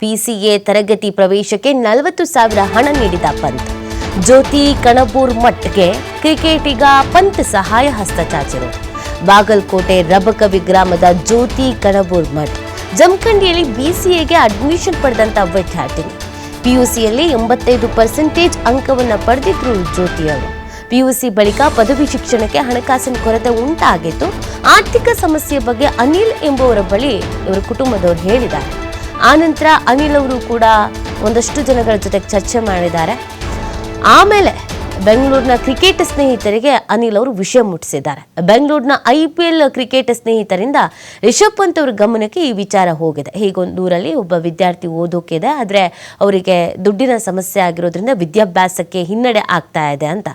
PCA ತರಗತಿ ಪ್ರವೇಶಕ್ಕೆ ನಲವತ್ತು ಸಾವಿರ ಹಣ ನೀಡಿದ ಪಂತ್. ಜ್ಯೋತಿ ಕಣಬೂರ್ ಮಠ್ಗೆ ಕ್ರಿಕೆಟಿಗ ಪಂತ್ ಸಹಾಯ ಹಸ್ತ ಚಾಚರು. ಬಾಗಲಕೋಟೆ ರಬಕವಿ ಗ್ರಾಮದ ಜ್ಯೋತಿ ಕಣಬೂರ್ ಮಠ್. ಜಮಖಂಡಿಯಲ್ಲಿ ಬಿಸಿಎಗೆ ಅಡ್ಮಿಷನ್ ಪಡೆದಂತ ವಿದ್ಯಾರ್ಥಿನಿ. ಪಿಯುಸಿಯಲ್ಲಿ ಎಂಬತ್ತೈದು ಪರ್ಸೆಂಟೇಜ್ ಅಂಕವನ್ನು ಪಡೆದಿದ್ರು ಜ್ಯೋತಿ ಅವರು ಪಿಯುಸಿ ಬಳಿಕ ಪದವಿ ಶಿಕ್ಷಣಕ್ಕೆ ಹಣಕಾಸಿನ ಕೊರತೆ ಉಂಟಾಗಿತ್ತು. ಆರ್ಥಿಕ ಸಮಸ್ಯೆ ಬಗ್ಗೆ ಅನಿಲ್ ಎಂಬುವರ ಬಳಿ ಇವರ ಕುಟುಂಬದವರು ಹೇಳಿದ್ದಾರೆ. ಆನಂತರ ಅನಿಲ್ ಅವರು ಕೂಡ ಒಂದಷ್ಟು ಜನಗಳ ಜೊತೆಗೆ ಚರ್ಚೆ ಮಾಡಿದ್ದಾರೆ. ಆಮೇಲೆ ಬೆಂಗಳೂರಿನ ಕ್ರಿಕೆಟ್ ಸ್ನೇಹಿತರಿಗೆ ಅನಿಲ್ ಅವರು ವಿಷಯ ಮುಟ್ಟಿಸಿದ್ದಾರೆ. ಬೆಂಗಳೂರಿನ ಐ ಪಿ ಎಲ್ ಕ್ರಿಕೆಟ್ ಸ್ನೇಹಿತರಿಂದ ರಿಷಬ್ ಪಂತ್ ಅವರ ಗಮನಕ್ಕೆ ಈ ವಿಚಾರ ಹೋಗಿದೆ. ಹೀಗೊಂದು ಊರಲ್ಲಿ ಒಬ್ಬ ವಿದ್ಯಾರ್ಥಿ ಓದೋಕಿದೆ. ಆದರೆ ಅವರಿಗೆ ದುಡ್ಡಿನ ಸಮಸ್ಯೆ ಆಗಿರೋದ್ರಿಂದ ವಿದ್ಯಾಭ್ಯಾಸಕ್ಕೆ ಹಿನ್ನಡೆ ಆಗ್ತಾ ಇದೆ ಅಂತ.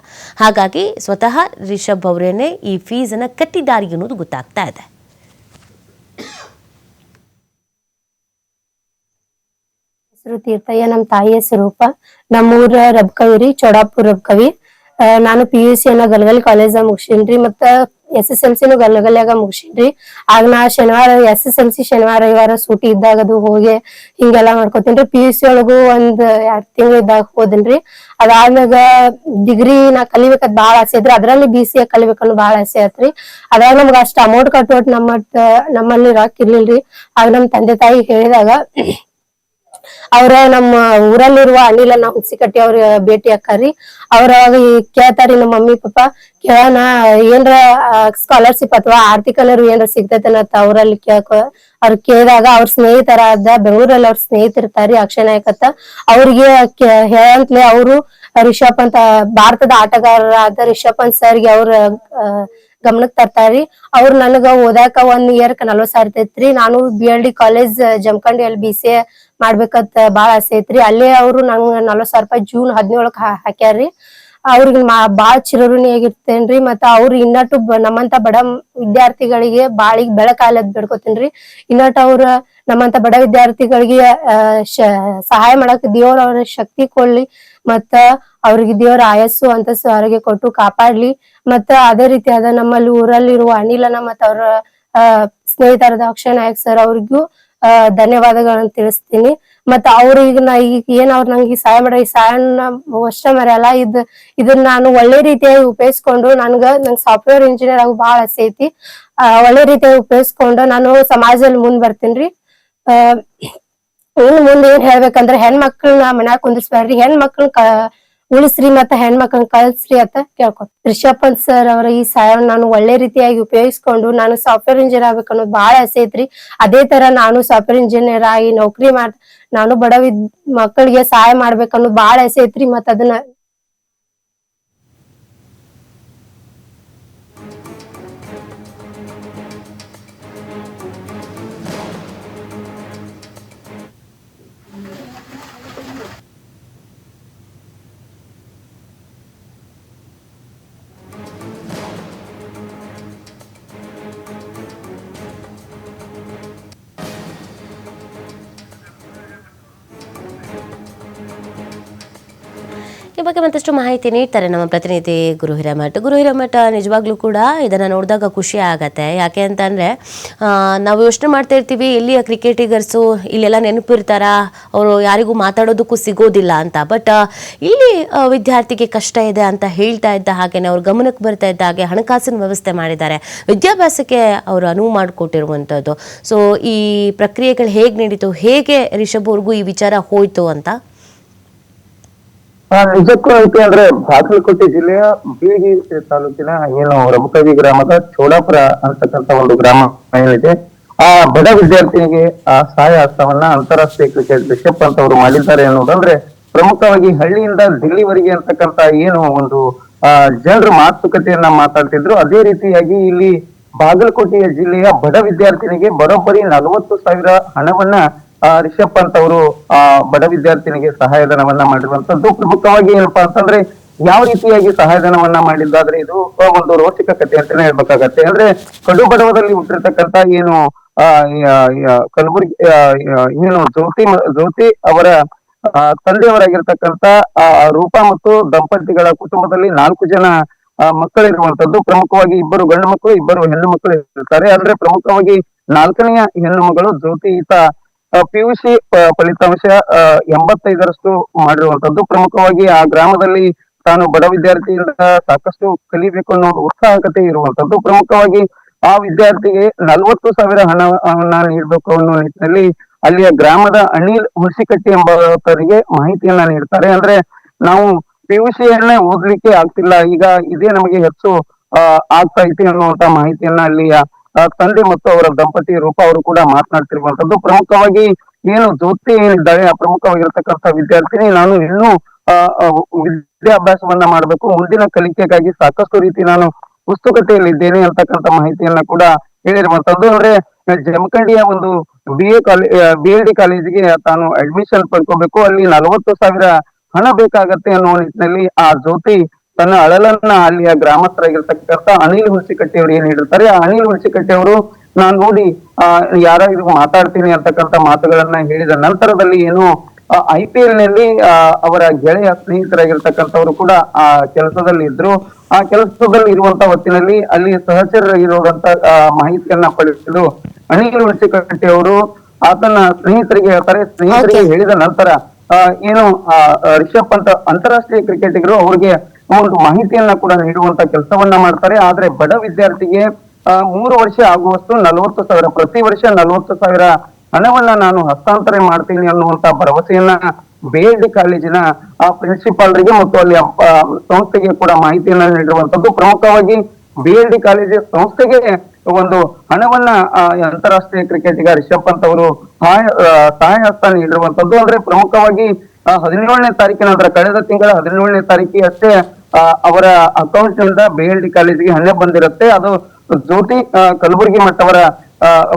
ಹಾಗಾಗಿ ಸ್ವತಃ ರಿಷಬ್ ಅವರೇನೆ ಈ ಫೀಸನ್ನು ಕಟ್ಟಿದ್ದಾರೆ ಅನ್ನೋದು ಗೊತ್ತಾಗ್ತಾ ಇದೆ. ಹೆಸರು ತೀರ್ಥಯ್ಯ ನಮ್ ತಾಯಿ ಹೆಸರು ರೂಪ ನಮ್ಮೂರ ರಬ್ಕವಿ ಚೌಡಾಪುರ ರಬ್ಕವಿ ಕವಿ. ನಾನು ಪಿ ಯು ಸಿ ಅನ್ನ ಗಲ್ಗಲ್ ಕಾಲೇಜ್ ಮುಗಿಸಿನ್ರಿ ಮತ್ತ ಎಸ್ ಎಸ್ ಎಲ್ ಸಿನು ಗಲಗಲ್ಯಾಗ ಮುಗಿಸಿನ್ರಿ. ಆಗ ನಾ ಶನಿವಾರ ಎಸ್ ಎಸ್ ಎಲ್ ಸಿ ಶನಿವಾರ, ರವಿವಾರ ಸೂಟಿ ಇದ್ದಾಗ ಅದು ಹೋಗಿ ಹಿಂಗೆಲ್ಲಾ ಮಾಡ್ಕೊತೀನ್ರಿ. ಪಿ ಯು ಸಿ ಒಳಗು ಒಂದ್ ಎರಡ್ ತಿಂಗಳು ಇದ್ದಾಗ ಹೋದನ್ರಿ. ಅದಾದ್ಮ್ಯಾಗ ಡಿಗ್ರಿ ನಾ ಕಲಿಬೇಕಾದ್ ಬಾಳ ಆಸೆ ಇದ್ರಿ ಅದ್ರಲ್ಲಿ ಬಿ ಸಿ ಎ ಕಲಿಬೇಕನ್ನು ಬಾಳ ಆಸೆ ಆತ್ರಿ ಅದಾಗ ನಮ್ಗ ಅಷ್ಟ ಅಮೌಂಟ್ ಕಟ್ಟೋಟ್ ನಮ್ಮ ನಮ್ಮಲ್ಲಿ ರೊಕ್ಕ ಇರ್ಲಿಲ್ರಿ. ಆಗ ನಮ್ ತಂದೆ ತಾಯಿ ಹೇಳಿದಾಗ ಅವ್ರ ನಮ್ಮ ಊರಲ್ಲಿರುವ ಅನಿಲನ್ನ ಹುಣಸಿಕಟ್ಟಿ ಅವ್ರ ಭೇಟಿ ಹಾಕಾರಿ ಅವ್ರ ಕೇಳ್ತಾರಿ ನಮ್ಮ ಮಮ್ಮಿ ಪಾಪ ಕೇಳೋಣ ಏನ್ರ ಸ್ಕಾಲರ್ಶಿಪ್ ಅಥವಾ ಆರ್ಥಿಕ ನೆರವು ಏನ್ರ ಅಂತ ಅವ್ರಲ್ಲಿ ಕೇಳ್ಕೊ, ಅವ್ರ ಕೇಳಿದಾಗ ಅವ್ರ ಸ್ನೇಹಿತರಾದ ಬೆಂಗಳೂರಲ್ಲಿ ಅವ್ರ ಸ್ನೇಹಿತರಿರ್ತಾರಿ ಅಕ್ಷಯ ನಾಯಕತ್ತ. ಅವ್ರಿಗೆ ಹೇಳಂತ್ಲೆ ಅವರು ರಿಷಬ್ ಅಂತ, ಭಾರತದ ಆಟಗಾರರಾದ ರಿಷಬ್ ಪಂತ್ ಸರ್ಗೆ ಅವ್ರ ಗಮನಕ್ ತರ್ತಾರಿ. ಅವ್ರ ನನಗ ಓದಾಕ ಒನ್ ಇಯರ್ ನಲ್ವತ್ ಸಾವಿರ ಇರ್ತೈತ್ರಿ. ನಾನು B L D college Jamkhandi ಅಲ್ಲಿ ಬಿ ಸಿ ಮಾಡ್ಬೇಕಂತ ಬಾಳ ಆಸೆ ಐತ್ರಿ. ಅಲ್ಲೇ ಅವ್ರು ನಂಗ ನಲ್ವತ್ ಸಾವಿರ ರೂಪಾಯಿ ಜೂನ್ ಹದಿನೇಳಕ್ ಹಾಕ್ಯಾರ್ರಿ. ಅವ್ರಿಗೆ ಬಾಳ ಚಿರಋಣಿ ಆಗಿರ್ತೇನ್ರಿ. ಮತ್ತ ಅವ್ರ ಇನ್ನಟ್ಟು ನಮ್ಮಂತ ಬಡ ವಿದ್ಯಾರ್ಥಿಗಳಿಗೆ ಬಾಳಿಗ್ ಬೆಳಕಾಲದ್ ಬೇಡ್ಕೊತೇನ್ರಿ. ಇನ್ನಟ್ಟು ಅವ್ರ ನಮ್ಮಂತ ಬಡ ವಿದ್ಯಾರ್ಥಿಗಳಿಗೆ ಸಹಾಯ ಮಾಡಕ್ ದೇವ್ರ ಅವ್ರ ಶಕ್ತಿ ಕೊಡ್ಲಿ. ಮತ್ತ ಅವ್ರಿಗೆ ದೇವ್ರ ಆಯಸ್ಸು ಅಂತ ಆರೋಗ್ಯ ಕೊಟ್ಟು ಕಾಪಾಡ್ಲಿ. ಮತ್ತ ಅದೇ ರೀತಿಯಾದ ನಮ್ಮಲ್ಲಿ ಊರಲ್ಲಿರುವ ಅನಿಲನ ಮತ್ತ ಅವ್ರ ಸ್ನೇಹಿತರಾದ ಅಕ್ಷಯ್ ನಾಯಕ್ ಸರ್ ಅವ್ರಿಗೂ ಧನ್ಯವಾದಗಳನ್ನ ತಿಳಿಸ್ತೀನಿ. ಮತ್ತ ಅವ್ರು ಈಗ ನಾ ಈಗ ಏನ್ ಅವ್ರ ನಂಗೆ ಈ ಸಹಾಯ ಮಾಡೋ, ಈ ಸಹಾಯನ ವರ್ಷ ಮರೆಯಲ್ಲ. ಇದ್, ಇದನ್ನ ನಾನು ಒಳ್ಳೆ ರೀತಿಯಾಗಿ ಉಪಯೋಗಿಸ್ಕೊಂಡು ನನ್ಗ, ನಂಗೆ ಸಾಫ್ಟ್ವೇರ್ ಇಂಜಿನಿಯರ್ ಆಗಿ ಬಹಳ ಆಸೆ ಐತಿ. ಅಹ್ ಒಳ್ಳೆ ರೀತಿಯಾಗಿ ಉಪಯೋಗಿಸ್ಕೊಂಡು ನಾನು ಸಮಾಜದಲ್ಲಿ ಮುಂದ್ ಬರ್ತೀನಿ ಆ ಇನ್ ಮುಂದೆ ಏನ್ ಹೇಳ್ಬೇಕಂದ್ರೆ ಹೆಣ್ಮಕ್ಳನ್ನ ಮನ್ಯಾಗ ಕುಂದಿಸ್ಬಾರ್ರಿ ಕ ಉಳಿಸ್ರಿ ಮತ್ತ ಹೆಣ್ಮಕ್ಳನ್ ಕಳ್ಸ್ರಿ ಅಂತ ಕೇಳ್ಕೊ ರಿಷಬ್ ಸರ್ ಅವರ ಈ ಸಹಾಯ ನಾನು ಒಳ್ಳೆ ರೀತಿಯಾಗಿ ಉಪಯೋಗಿಸ್ಕೊಂಡು ನಾನು ಸಾಫ್ಟ್ವೇರ್ ಇಂಜಿನಿಯರ್ ಆಗ್ಬೇಕು ಅನ್ನೋದು ಬಹಳ ಆಸೆ ಐತ್ರಿ. ಅದೇ ತರ ನಾನು ಸಾಫ್ಟ್ವೇರ್ ಇಂಜಿನಿಯರ್ ಆಗಿ ನೌಕರಿ ಮಾಡ್ ನಾನು ಬಡ ವಿದ್ ಮಕ್ಕಳಿಗೆ ಸಹಾಯ ಮಾಡ್ಬೇಕನ್ನೋದು ಬಹಳ ಆಸೆ ಐತ್ರಿ. ಮತ್ತ ಅದನ್ನ ಈ ಬಗ್ಗೆ ಮತ್ತಷ್ಟು ಮಾಹಿತಿ ನೀಡ್ತಾರೆ ನಮ್ಮ ಪ್ರತಿನಿಧಿ ಗುರು ಹಿರೇಮಠ ಗುರು ಹಿರೇಮಠ ನಿಜವಾಗ್ಲೂ ಕೂಡ ಇದನ್ನು ನೋಡಿದಾಗ ಖುಷಿ ಆಗತ್ತೆ. ಯಾಕೆ ಅಂತಂದರೆ ನಾವು ಯೋಚನೆ ಮಾಡ್ತಾ ಇರ್ತೀವಿ, ಇಲ್ಲಿಯ ಕ್ರಿಕೆಟಿಗರ್ಸು ಇಲ್ಲೆಲ್ಲ ನೆನಪಿರ್ತಾರ, ಅವರು ಯಾರಿಗೂ ಮಾತಾಡೋದಕ್ಕೂ ಸಿಗೋದಿಲ್ಲ ಅಂತ. ಬಟ್ ಇಲ್ಲಿ ವಿದ್ಯಾರ್ಥಿಗೆ ಕಷ್ಟ ಇದೆ ಅಂತ ಹೇಳ್ತಾ ಇದ್ದ ಹಾಗೆಯೇ ಅವ್ರ ಗಮನಕ್ಕೆ ಬರ್ತಾ ಇದ್ದ ಹಾಗೆ ಹಣಕಾಸಿನ ವ್ಯವಸ್ಥೆ ಮಾಡಿದ್ದಾರೆ. ವಿದ್ಯಾಭ್ಯಾಸಕ್ಕೆ ಅವರು ಅನುವು ಮಾಡಿಕೊಟ್ಟಿರುವಂಥದ್ದು. ಸೊ ಈ ಪ್ರಕ್ರಿಯೆಗಳು ಹೇಗೆ ನಡೀತು, ಹೇಗೆ ರಿಷಬ್ ಅವ್ರಿಗೂ ಈ ವಿಚಾರ ಹೋಯಿತು ಅಂತ ನಿಜಕ್ಕೂ ಐತಿ ಅಂದ್ರೆ ಬಾಗಲಕೋಟೆ ಜಿಲ್ಲೆಯ ಬೀಳಗಿ ತಾಲೂಕಿನ ಏನು ರಮಕವಿ ಗ್ರಾಮದ ಚೋಡಾಪುರ ಅಂತಕ್ಕಂತ ಒಂದು ಗ್ರಾಮ ಏನಿದೆ, ಆ ಬಡ ವಿದ್ಯಾರ್ಥಿನಿಗೆ ಆ ಸಹಾಯ ಹಸ್ತವನ್ನ ಅಂತಾರಾಷ್ಟ್ರೀಯ ಕ್ರಿಕೆಟ್ ಬಿಷಪ್ ಅಂತ ಅವರು ಮಾಡಿದ್ದಾರೆ ಅನ್ನೋದಂದ್ರೆ ಪ್ರಮುಖವಾಗಿ ಹಳ್ಳಿಯಿಂದ ದಿಲ್ಲಿವರೆಗೆ ಅಂತಕ್ಕಂತ ಏನು ಒಂದು, ಆ, ಜನರ ಮಾತುಕತೆಯನ್ನ ಮಾತಾಡ್ತಿದ್ರು. ಅದೇ ರೀತಿಯಾಗಿ ಇಲ್ಲಿ ಬಾಗಲಕೋಟೆಯ ಜಿಲ್ಲೆಯ ಬಡ ವಿದ್ಯಾರ್ಥಿನಿಗೆ ಬರೋಬ್ಬರಿ ನಲವತ್ತು ಸಾವಿರ ಹಣವನ್ನ ರಿಷಬ್ ಪಂತ್ ಅವರು ಆ ಬಡ ವಿದ್ಯಾರ್ಥಿನಿಗೆ ಸಹಾಯಧನವನ್ನ ಮಾಡಿರುವಂತದ್ದು ಪ್ರಮುಖವಾಗಿ ಏನಪ್ಪಾ ಅಂತಂದ್ರೆ ಯಾವ ರೀತಿಯಾಗಿ ಸಹಾಯಧನವನ್ನ ಮಾಡಿದ್ದಾದ್ರೆ ಇದು ಆ, ಒಂದು ರೋಚಕ ಕಥೆ ಅಂತಾನೆ ಹೇಳ್ಬೇಕಾಗತ್ತೆ. ಅಂದ್ರೆ ಕಡು ಬಡವದಲ್ಲಿ ಹುಟ್ಟಿರ್ತಕ್ಕಂತ ಏನು ಆ ಕಲಬುರ್ಗಿ ಏನು ಜ್ಯೋತಿ ಜ್ಯೋತಿ ಅವರ ಆ, ತಂದೆಯವರಾಗಿರ್ತಕ್ಕಂತ ಆ ರೂಪಾ ಮತ್ತು ದಂಪತಿಗಳ ಕುಟುಂಬದಲ್ಲಿ ನಾಲ್ಕು ಜನ ಆ, ಮಕ್ಕಳಿರುವಂತದ್ದು. ಪ್ರಮುಖವಾಗಿ ಇಬ್ಬರು ಗಂಡು ಮಕ್ಕಳು ಇಬ್ಬರು ಹೆಣ್ಣು ಮಕ್ಕಳು ಇರ್ತಾರೆ. ಅಂದ್ರೆ ಪ್ರಮುಖವಾಗಿ ನಾಲ್ಕನೆಯ ಹೆಣ್ಣು ಮಗಳು ಜ್ಯೋತಿ ಈತ ಪಿ ಯು ಸಿ ಫಲಿತಾಂಶ ಎಂಬತ್ತೈದರಷ್ಟು ಮಾಡಿರುವಂತದ್ದು ಪ್ರಮುಖವಾಗಿ ಆ ಗ್ರಾಮದಲ್ಲಿ ತಾನು ಬಡ ವಿದ್ಯಾರ್ಥಿಯಿಂದ ಸಾಕಷ್ಟು ಕಲಿಬೇಕು ಅನ್ನೋ ಉತ್ಸಾಹಕತೆ ಇರುವಂತದ್ದು ಪ್ರಮುಖವಾಗಿ ಆ ವಿದ್ಯಾರ್ಥಿಗೆ ನಲವತ್ತು ಸಾವಿರ ಹಣವನ್ನ ನೀಡಬೇಕು ಅನ್ನೋ ನಿಟ್ಟಿನಲ್ಲಿ ಅಲ್ಲಿಯ ಗ್ರಾಮದ ಅನಿಲ್ ಹುಣಸಿಕಟ್ಟಿ ಎಂಬವರಿಗೆ ಮಾಹಿತಿಯನ್ನ ನೀಡ್ತಾರೆ. ಅಂದ್ರೆ ನಾವು ಪಿ ಯು ಸಿಯನ್ನೇ ಓದ್ಲಿಕ್ಕೆ ಆಗ್ತಿಲ್ಲ. ಈಗ ಇದೇ ನಮಗೆ ಹೆಚ್ಚು ಆಗ್ತಾ ಐತಿ ಅನ್ನುವಂತ ಮಾಹಿತಿಯನ್ನ ಅಲ್ಲಿಯ ತಂದೆ ಮತ್ತು ಅವರ ದಂಪತಿ ರೂಪ ಅವರು ಕೂಡ ಮಾತನಾಡ್ತಿರುವಂತದ್ದು. ಪ್ರಮುಖವಾಗಿ ಏನು ಜ್ಯೋತಿ ಏನಿದ್ದಾಳೆ ಆ ಪ್ರಮುಖವಾಗಿರ್ತಕ್ಕಂಥ ವಿದ್ಯಾರ್ಥಿನಿ, ನಾನು ಇನ್ನೂ ವಿದ್ಯಾಭ್ಯಾಸವನ್ನ ಮಾಡಬೇಕು. ಮುಂದಿನ ಕಲಿಕೆಗಾಗಿ ಸಾಕಷ್ಟು ರೀತಿ ನಾನು ಪುಸ್ತಕತೆಯಲ್ಲಿ ಇದ್ದೇನೆ ಅಂತಕ್ಕಂಥ ಮಾಹಿತಿಯನ್ನ ಕೂಡ ಹೇಳಿರುವಂತದ್ದು. ಅಂದ್ರೆ, ಜಮಖಂಡಿಯ ಒಂದು B A college B D ಕಾಲೇಜಿಗೆ ತಾನು ಅಡ್ಮಿಷನ್ ಪಡ್ಕೋಬೇಕು. ಅಲ್ಲಿ ನಲವತ್ತು ಸಾವಿರ ಹಣ ಬೇಕಾಗತ್ತೆ ಅನ್ನೋ ನಿಟ್ಟಿನಲ್ಲಿ ಆ ಜ್ಯೋತಿ ತನ್ನ ಅಳಲನ್ನ ಅಲ್ಲಿಯ ಗ್ರಾಮಸ್ಥರಾಗಿರ್ತಕ್ಕಂಥ ಅನಿಲ್ ಹುಣಸಿಕಟ್ಟಿ ಅವರು ಏನ್ ಹೇಳಿರ್ತಾರೆ? ಆ ಅನಿಲ್ ಹುಣಸಿಕಟ್ಟಿ ಅವರು ನಾನ್ ನೋಡಿ ಆ ಯಾರ ಇದು ಮಾತಾಡ್ತೀನಿ ಅಂತಕ್ಕಂತ ಮಾತುಗಳನ್ನ ಹೇಳಿದ ನಂತರದಲ್ಲಿ ಏನು ಐ ಪಿ ಎಲ್ನಲ್ಲಿ ಆ, ಅವರ ಗೆಳೆಯ ಸ್ನೇಹಿತರಾಗಿರ್ತಕ್ಕಂಥವ್ರು ಕೂಡ ಆ ಕೆಲಸದಲ್ಲಿ ಇದ್ರು. ಆ ಕೆಲಸದಲ್ಲಿ ಇರುವಂತ ಹೊತ್ತಿನಲ್ಲಿ ಅಲ್ಲಿ ಸಹಚರರಾಗಿರುವಂತ ಆ, ಮಾಹಿತಿಯನ್ನ ಪಡೆಯಲು ಅನಿಲ್ ಹುಣಸಿಕಟ್ಟಿ ಅವರು ಆತನ ಸ್ನೇಹಿತರಿಗೆ ಹೇಳ್ತಾರೆ. ಸ್ನೇಹಿತರಿಗೆ ಹೇಳಿದ ನಂತರ ಏನು ಆ, ಆ, ರಿಷಬ್ ಪಂತ್ ಅಂತಾರಾಷ್ಟ್ರೀಯ ಕ್ರಿಕೆಟಿಗರು ಅವ್ರಿಗೆ ಒಂದು ಮಾಹಿತಿಯನ್ನ ಕೂಡ ನೀಡುವಂತ ಕೆಲಸವನ್ನ ಮಾಡ್ತಾರೆ. ಆದ್ರೆ ಬಡ ವಿದ್ಯಾರ್ಥಿಗೆ ಮೂರು ವರ್ಷ ಆಗುವಷ್ಟು ನಲವತ್ತು ಸಾವಿರ, ಪ್ರತಿ ವರ್ಷ ನಲವತ್ತು ಸಾವಿರ ಹಣವನ್ನ ನಾನು ಹಸ್ತಾಂತರ ಮಾಡ್ತೀನಿ ಅನ್ನುವಂತ ಭರವಸೆಯನ್ನ ಬಿಎಲ್ಡಿ ಕಾಲೇಜಿನ, ಆ, ಪ್ರಿನ್ಸಿಪಾಲ್ರಿಗೆ ಮತ್ತು ಅಲ್ಲಿ ಸಂಸ್ಥೆಗೆ ಕೂಡ ಮಾಹಿತಿಯನ್ನ ನೀಡಿರುವಂತದ್ದು. ಪ್ರಮುಖವಾಗಿ ಬಿಎಲ್ಡಿ ಕಾಲೇಜ್ ಸಂಸ್ಥೆಗೆ ಒಂದು ಹಣವನ್ನ ಅಂತಾರಾಷ್ಟ್ರೀಯ ಕ್ರಿಕೆಟಿಗ ರಿಷಬ್ ಪಂತ್ ಅವರು ಸಹಾಯ ಹಸ್ತ ನೀಡಿರುವಂತದ್ದು. ಅಂದ್ರೆ ಪ್ರಮುಖವಾಗಿ ಹದಿನೇಳನೇ ತಾರೀಕಿನ ಕಳೆದ ತಿಂಗಳ ಹದಿನೇಳನೇ ತಾರೀಕಿ ಅಷ್ಟೇ ಅವರ ಅಕೌಂಟ್ ಎಲ್ ಡಿ ಕಾಲೇಜಿಗೆ ಹಣ ಬಂದಿರುತ್ತೆ. ಅದು ಜ್ಯೋತಿ ಕಲಬುರಗಿ ಮಠವರ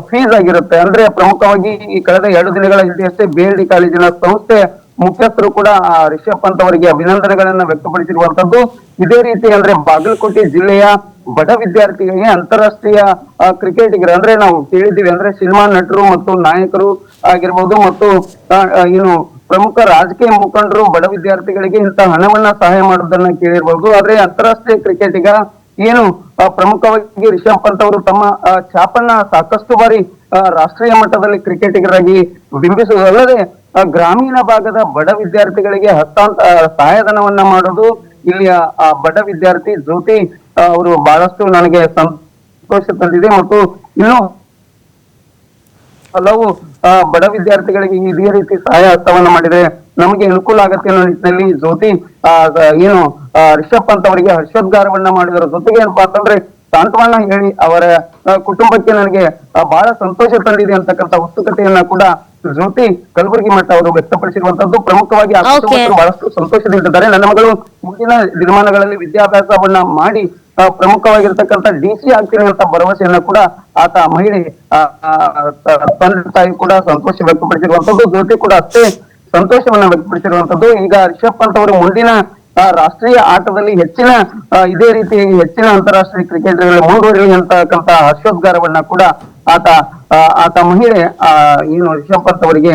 ಫೀಸ್ ಆಗಿರುತ್ತೆ. ಅಂದ್ರೆ ಪ್ರಮುಖವಾಗಿ ಈ ಕಳೆದ ಎರಡು ದಿನಗಳ ಹಿಂದೆಯಷ್ಟೇ ಬಿಎಲ್ಡಿ ಕಾಲೇಜಿನ ಸಂಸ್ಥೆ ಮುಖ್ಯಸ್ಥರು ಕೂಡ ರಿಷಬ್ ಪಂತ್ ಅವರಿಗೆ ಅಭಿನಂದನೆಗಳನ್ನ ವ್ಯಕ್ತಪಡಿಸಿರುವಂತದ್ದು. ಇದೇ ರೀತಿ ಅಂದ್ರೆ ಬಾಗಲಕೋಟೆ ಜಿಲ್ಲೆಯ ಬಡ ವಿದ್ಯಾರ್ಥಿಗಳಿಗೆ ಅಂತಾರಾಷ್ಟ್ರೀಯ ಕ್ರಿಕೆಟಿಗರು ಅಂದ್ರೆ ನಾವು ಕೇಳಿದ್ದೀವಿ ಅಂದ್ರೆ ಸಿನಿಮಾ ನಟರು ಮತ್ತು ನಾಯಕರು ಆಗಿರ್ಬೋದು ಮತ್ತು ಏನು ಪ್ರಮುಖ ರಾಜಕೀಯ ಮುಖಂಡರು, ಬಡ ವಿದ್ಯಾರ್ಥಿಗಳಿಗೆ ಇಂಥ ಹಣವನ್ನ ಸಹಾಯ ಮಾಡೋದನ್ನ ಕೇಳಿರ್ಬೋದು. ಆದ್ರೆ ಅಂತಾರಾಷ್ಟ್ರೀಯ ಕ್ರಿಕೆಟಿಗ ಏನು ಪ್ರಮುಖವಾಗಿ ರಿಷಬ್ ಪಂತ್ ಅವರು ತಮ್ಮ ಛಾಪನ್ನ ಸಾಕಷ್ಟು ಬಾರಿ ರಾಷ್ಟ್ರೀಯ ಮಟ್ಟದಲ್ಲಿ ಕ್ರಿಕೆಟಿಗರಾಗಿ ಬಿಂಬಿಸುವುದಲ್ಲದೆ ಗ್ರಾಮೀಣ ಭಾಗದ ಬಡ ವಿದ್ಯಾರ್ಥಿಗಳಿಗೆ ಹಸ್ತಾಂತ ಸಹಾಯಧನವನ್ನ ಮಾಡೋದು ಇಲ್ಲಿಯ ಆ ಬಡ ವಿದ್ಯಾರ್ಥಿ ಜ್ಯೋತಿ ಅವರು ಬಹಳಷ್ಟು ನನಗೆ ಸಂತೋಷ ತಂದಿದೆ. ಮತ್ತು ಇನ್ನು ಹಲವು ಬಡ ವಿದ್ಯಾರ್ಥಿಗಳಿಗೆ ಇದೇ ರೀತಿ ಸಹಾಯ ಹಸ್ತವನ್ನ ಮಾಡಿದ್ರೆ ನಮಗೆ ಅನುಕೂಲ ಆಗತ್ತೆ ಅನ್ನೋ ನಿಟ್ಟಿನಲ್ಲಿ ಜ್ಯೋತಿ ಏನು ರಿಷಬ್ ಪಂತ್ ಅವರಿಗೆ ಹರ್ಷೋದ್ಗಾರವನ್ನ ಮಾಡಿದರ ಜೊತೆಗೆ ಏನಪ್ಪಾ ಅಂತಂದ್ರೆ ಸಾಂತ್ವನ ಹೇಳಿ ಅವರ ಕುಟುಂಬಕ್ಕೆ ನನಗೆ ಬಹಳ ಸಂತೋಷ ತಂದಿದೆ ಅಂತಕ್ಕಂಥ ಉತ್ಸುಕತೆಯನ್ನ ಕೂಡ ಜ್ಯೋತಿ ಕಲಬುರಗಿ ಮಠ ಅವರು ವ್ಯಕ್ತಪಡಿಸಿರುವಂತದ್ದು ಪ್ರಮುಖವಾಗಿ ಆ Okay. ಕುಟುಂಬಸ್ಥರು ಬಹಳಷ್ಟು ಸಂತೋಷದಿಂದಿದ್ದಾರೆ. ನನ್ನ ಮಗಳು ಮುಂದಿನ ದಿನಮಾನಗಳಲ್ಲಿ ವಿದ್ಯಾಭ್ಯಾಸವನ್ನ ಮಾಡಿ ಪ್ರಮುಖವಾಗಿರ್ತಕ್ಕಂಥ ಡಿ ಸಿ ಆಗ್ತೀನಿ ಅಂತ ಭರವಸೆಯನ್ನ ಕೂಡ ಆತ ಮಹಿಳೆ ತಂದೆ ತಾಯಿ ಕೂಡ ಸಂತೋಷ ವ್ಯಕ್ತಪಡಿಸಿರುವಂತದ್ದು. ಜ್ಯೋತಿ ಕೂಡ ಅಷ್ಟೇ ಸಂತೋಷವನ್ನ ವ್ಯಕ್ತಪಡಿಸಿರುವಂತದ್ದು. ಈಗ ರಿಷಬ್ ಪಂತ್ ಅವರು ಮುಂದಿನ ರಾಷ್ಟ್ರೀಯ ಆಟದಲ್ಲಿ ಹೆಚ್ಚಿನ ಇದೇ ರೀತಿ ಹೆಚ್ಚಿನ ಅಂತಾರಾಷ್ಟ್ರೀಯ ಕ್ರಿಕೆಟ್ ಮುಂದುವರಿಯಲಿ ಅಂತಕ್ಕಂಥ ಹರ್ಷೋದ್ಗಾರವನ್ನ ಕೂಡ ಆತ ಆತ ಮಹಿಳೆ ಆ, ಏನು ರಿಷಬ್ ಪಂತ್ ಅವರಿಗೆ